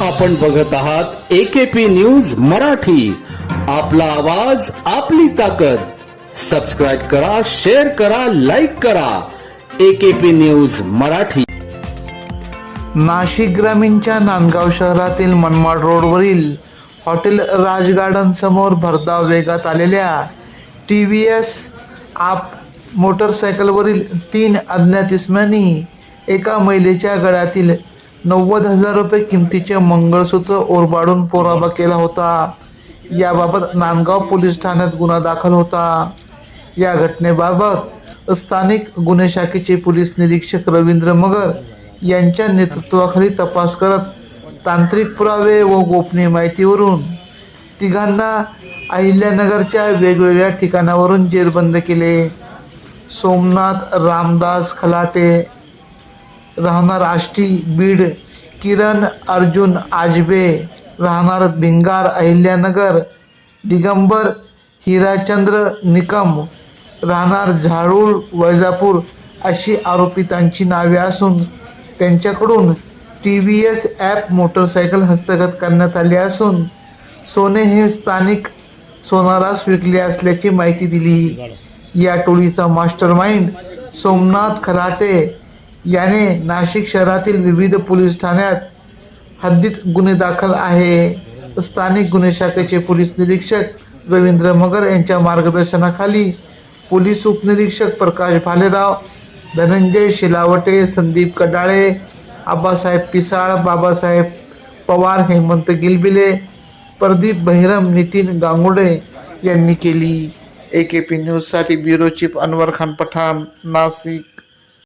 आपण बघत आहात एकेपी न्यूज मराठी. आपला आवाज आपली ताकद. सबस्क्राईब करा शेअर करा लाईक करा. AKP news Marathi. नाशिक ग्रामीणच्या नांदगाव शहरातील मनमाड रोडवरील हॉटेल राज गार्डन समोर भरधाव वेगात आलेल्या टी व्ही एस आप मोटरसायकलवरील तीन अज्ञात इसम्यांनी एका महिलेच्या गळ्यातील नव्वद हजार रुपये किमतीचे मंगळसूत्र ओरबाडून पोराबा केला होता. याबाबत नांदगाव पोलीस ठाण्यात गुन्हा दाखल होता. या घटनेबाबत स्थानिक गुन्हे शाखेचे पोलीस निरीक्षक रवींद्र मगर यांच्या नेतृत्वाखाली तपास करत तांत्रिक पुरावे व गोपनीय माहितीवरून तिघांना अहिल्यानगरच्या वेगवेगळ्या ठिकाणावरून जेरबंद केले. सोमनाथ रामदास खलाटे राहणार आष्टी बीड किरण अर्जुन आजबे राहणार भिंगार अहिल्यानगर दिगंबर हिराचंद्र निकम राहणार झाडूळ वैजापूर अशी आरोपितांची नावे असून त्यांच्याकडून T V S app motorcycle हस्तगत करण्यात आली असून सोने हे स्थानिक सोनारास विकले असल्याची माहिती दिली या टोळीचा मास्टर माइंड सोमनाथ खलाटे याने नाशिक शहरातील विविध पोलीस ठाण्यात हद्दीत गुन्हे दाखल आहे. स्थानिक गुन्हे शाखेचे पोलीस निरीक्षक रवींद्र मगर यांच्या मार्गदर्शनाखाली पोलीस उपनिरीक्षक प्रकाश भालेराव धनंजय शिलावटे संदीप कडाळे आबासाहेब पिसाळ बाबासाहेब पवार हेमंत गिलबिले प्रदीप बहिरम नितीन गांगुडे यांनी केली. ए के पी न्यूजसाठी ब्युरो चीफ अनवर खान पठाण नाशिक.